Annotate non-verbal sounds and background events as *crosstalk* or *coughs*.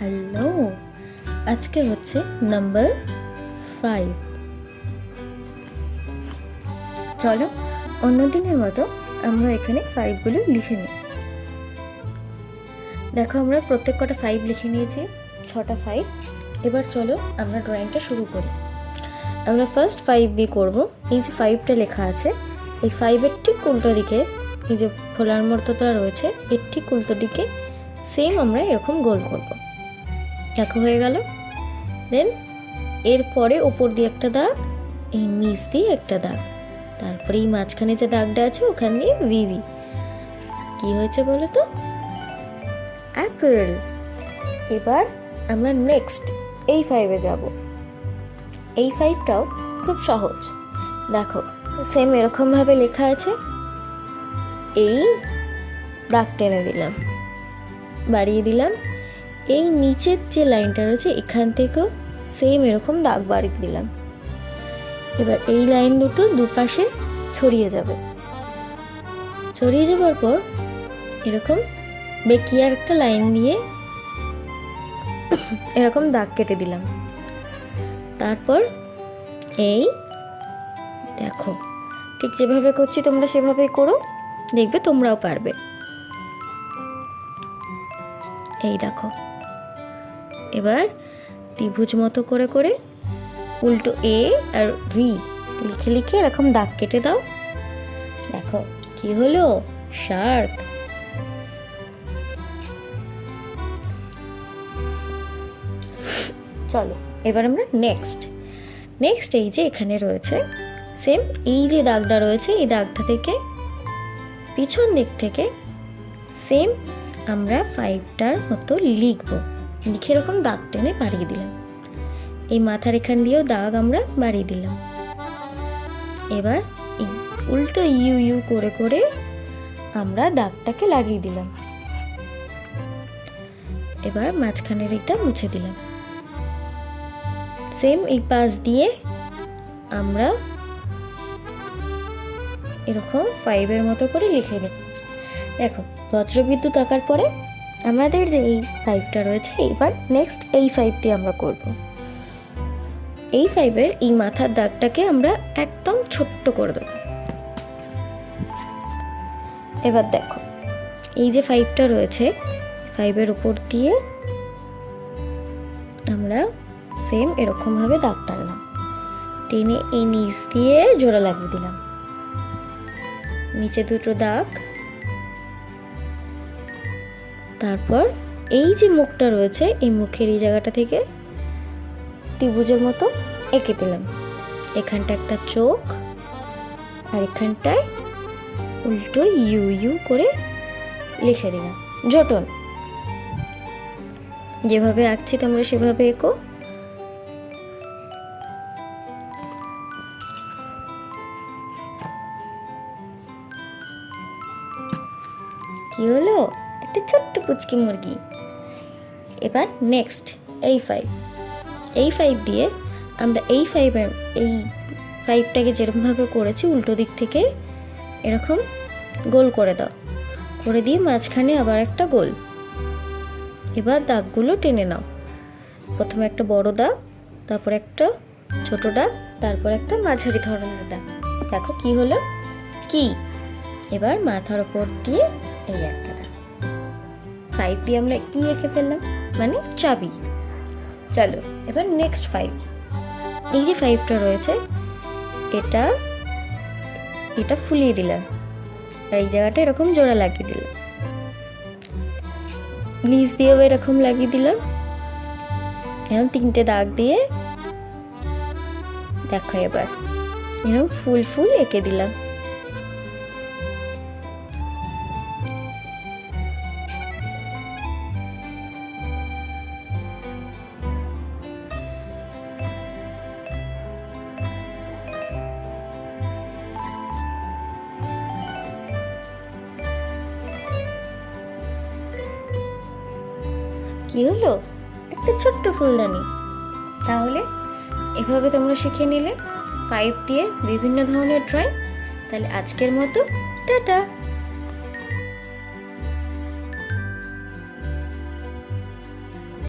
Hello. আজকে হচ্ছে number five চলো অন্যদিনের মতো আমরা এখানে ফাইভগুলো লিখে নিই। দেখো, আমরা প্রত্যেক কটা ফাইভ লিখে নিয়েছি, ছটা ফাইভ এবার চলো আমরা ড্রয়িংটা শুরু করি। আমরা ফার্স্ট ফাইভ দিয়ে করব। এই যে ফাইভটা লেখা আছে, এই ফাইভের ঠিক উল্টো দিকে, এই যে ফোলার মর্তটা রয়েছে, এর ঠিক উল্টো দিকে সেম আমরা এরকম গোল করব। দেখো হয়ে গেল। দেন এরপরে ওপর দিয়ে একটা দাগ, এই নিচ দিয়ে একটা দাগ। তারপরে এই মাঝখানে যে দাগটা আছে, ওখান দিয়ে ভিভি কি হয়েছে বলো তো? অ্যাপেল এবার আমরা নেক্সট এই ফাইভে যাব। এই ফাইভটাও খুব সহজ। দেখো সেম এরকমভাবে লেখা আছে। এই দাগ টেনে দিলাম, বাড়িয়ে দিলাম। এই নিচের যে লাইনটা রয়েছে, এখান থেকেও সেম এরকম দাগ বাড়িয়ে দিলাম। এবার এই লাইন দুটো দুপাশে ছড়িয়ে যাবে। ছড়িয়ে যাবার পর এরকম বেকিয়ার একটা লাইন দিয়ে *coughs* এরকম দাগ কেটে দিলাম। তারপর এই দেখো, ঠিক যেভাবে করছি তোমরা সেভাবেই করো, দেখবে তোমরাও পারবে। এই দেখো। এবার ত্রিভুজ মতো করে করে উল্টো এ আর ভি লিখে লিখে এরকম দাগ কেটে দাও। দেখো কি হলো? শার্ক চলো, এবার আমরা নেক্সট নেক্সট এই যে এখানে রয়েছে সেম এই যে দাগটা রয়েছে, এই দাগটা থেকে পিছন দিক থেকে সেম আমরা ফাইভটার মতো লিখব। লিখে এরকম দাগ টেনে বাড়িয়ে দিলাম। এই মাথার এখান দিয়েও দাগ আমরা বাড়িয়ে দিলাম। এবার এই উল্টো ইউ ইউ করে করে আমরা দাগটাকে লাগিয়ে দিলাম। এবার মাঝখানের এটা মুছে দিলাম। সেম এই পাশ দিয়ে আমরা এরকম ফাইভের মতো করে লিখে দিই। দেখো, বজ্রবিদ্যুৎ আঁকার পরে আমাদের যে এই ফাইভটা রয়েছে এবার নেক্সট এই ফাইভটি আমরা করব। এই ফাইভের এই মাথার দাগটাকে আমরা একদম ছোট্ট করে দেবো। এবার দেখো, এই যে ফাইভটা রয়েছে ফাইভের উপর দিয়ে আমরা সেম এরকমভাবে দাগ টানলাম। টেনে এই নিচ দিয়ে জোড়া লাগিয়ে দিলাম। নিচে দুটো দাগ তারপর এই যে মুখটা রয়েছে, এই মুখের এই জায়গাটা থেকে ত্রিভুজের মতো এঁকে দিলাম। এখানটা একটা চোখ আর এখানটায় উল্টো ইউ ইউ করে লিখে দিলাম। জটন। যেভাবে আঁকছি তোমরা সেভাবে এঁকো। কি হলো? একটা ছোট্ট পুচকি মুরগি। এবার নেক্সট এই ফাইভ এই ফাইভ দিয়ে আমরা এই ফাইভের এই ফাইভটাকে যেরকমভাবে করেছি, উল্টো দিক থেকে এরকম গোল করে দাও। করে দিয়ে মাঝখানে আবার একটা গোল। এবার দাগগুলো টেনে নাও। প্রথমে একটা বড় দাগ, তারপর একটা ছোট দাগ, তারপর একটা মাঝারি ধরনের দাগ। দেখো কি হলো? কি? এবার মাথার ওপর দিয়ে এই একটা। ফাইভ দিয়ে আমরা কি রেখে ফেললাম? মানে চাবি। চলো, এবার নেক্সট ফাইভ এই যে ফাইভটা রয়েছে, এটা এটা ফুলিয়ে দিলাম। আর এই জায়গাটা এরকম জোড়া লাগিয়ে দিলাম। নিচ দিয়েও এরকম লাগিয়ে দিলাম। এখন তিনটে দাগ দিয়ে দেখো এবার। এরকম ফুল ফুল এঁকে দিলাম। কি হলো? একটা ছোট্ট ফুলদানি। তাহলে এভাবে তোমরা শিখে নিলে, পাইপ দিয়ে বিভিন্ন ধরনের ড্রয়িং তাহলে আজকের মতো, টাটা!